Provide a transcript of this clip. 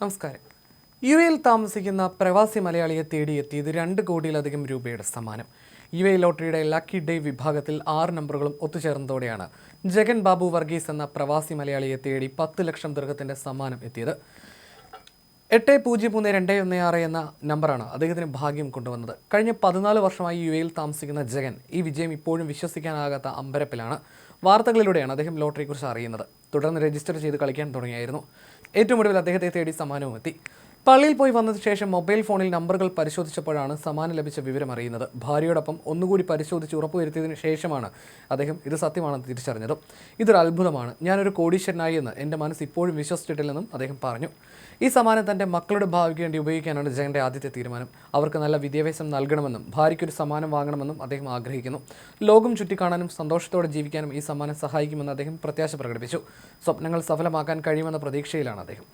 നമസ്കാരം. യു എയിൽ താമസിക്കുന്ന പ്രവാസി മലയാളിയെ തേടിയെത്തിയത് രണ്ട് കോടിയിലധികം രൂപയുടെ സമ്മാനം. യു എ ലോട്ടറിയുടെ ലക്കി ഡേ വിഭാഗത്തിൽ ആറ് നമ്പറുകളും ഒത്തുചേർന്നതോടെയാണ് ജഗൻ ബാബു വർഗീസ് എന്ന പ്രവാസി മലയാളിയെ തേടി പത്ത് ലക്ഷം ദീർഘത്തിന്റെ സമ്മാനം എത്തിയത്. എട്ട് പൂജ്യം മൂന്ന് രണ്ട് ഒന്ന് ആറ് എന്ന നമ്പറാണ് അദ്ദേഹത്തിന് ഭാഗ്യം കൊണ്ടുവന്നത്. കഴിഞ്ഞ പതിനാല് വർഷമായി യു എയിൽ താമസിക്കുന്ന ജഗൻ ഈ വിജയം ഇപ്പോഴും വിശ്വസിക്കാനാകാത്ത അമ്പരപ്പിലാണ്. വാർത്തകളിലൂടെയാണ് അദ്ദേഹം ലോട്ടറിയെക്കുറിച്ച് അറിയുന്നത്. തുടർന്ന് രജിസ്റ്റർ ചെയ്ത് കളിക്കാൻ തുടങ്ങിയായിരുന്നു. ഏറ്റവും ഒടുവിൽ അദ്ദേഹത്തെ തേടി സമ്മാനവും എത്തി. പള്ളിയിൽ പോയി വന്നതിന് ശേഷം മൊബൈൽ ഫോണിൽ നമ്പറുകൾ പരിശോധിച്ചപ്പോഴാണ് സമാനം ലഭിച്ച വിവരം അറിയുന്നത്. ഭാര്യയോടൊപ്പം ഒന്നുകൂടി പരിശോധിച്ച് ഉറപ്പുവരുത്തിയതിനു ശേഷമാണ് അദ്ദേഹം ഇത് സത്യമാണെന്ന് തിരിച്ചറിഞ്ഞത്. ഇതൊരു അത്ഭുതമാണ്. ഞാനൊരു കോടീശ്വരനായി എന്ന് എന്റെ മനസ്സ് ഇപ്പോഴും വിശ്വസിച്ചിട്ടില്ലെന്നും അദ്ദേഹം പറഞ്ഞു. ഈ സമാനം തന്റെ മക്കളുടെ ഭാവിക്ക് വേണ്ടി ഉപയോഗിക്കാനാണ് ജയന്റെ ആദ്യത്തെ തീരുമാനം. അവർക്ക് നല്ല വിദ്യാഭ്യാസം നൽകണമെന്നും ഭാര്യയ്ക്കൊരു സമ്മാനം വാങ്ങണമെന്നും അദ്ദേഹം ആഗ്രഹിക്കുന്നു. ലോകം ചുറ്റിക്കാണാനും സന്തോഷത്തോടെ ജീവിക്കാനും ഈ സമ്മാനം സഹായിക്കുമെന്ന് അദ്ദേഹം പ്രത്യാശ പ്രകടിപ്പിച്ചു. സ്വപ്നങ്ങൾ സഫലമാക്കാൻ കഴിയുമെന്ന പ്രതീക്ഷയിലാണ് അദ്ദേഹം.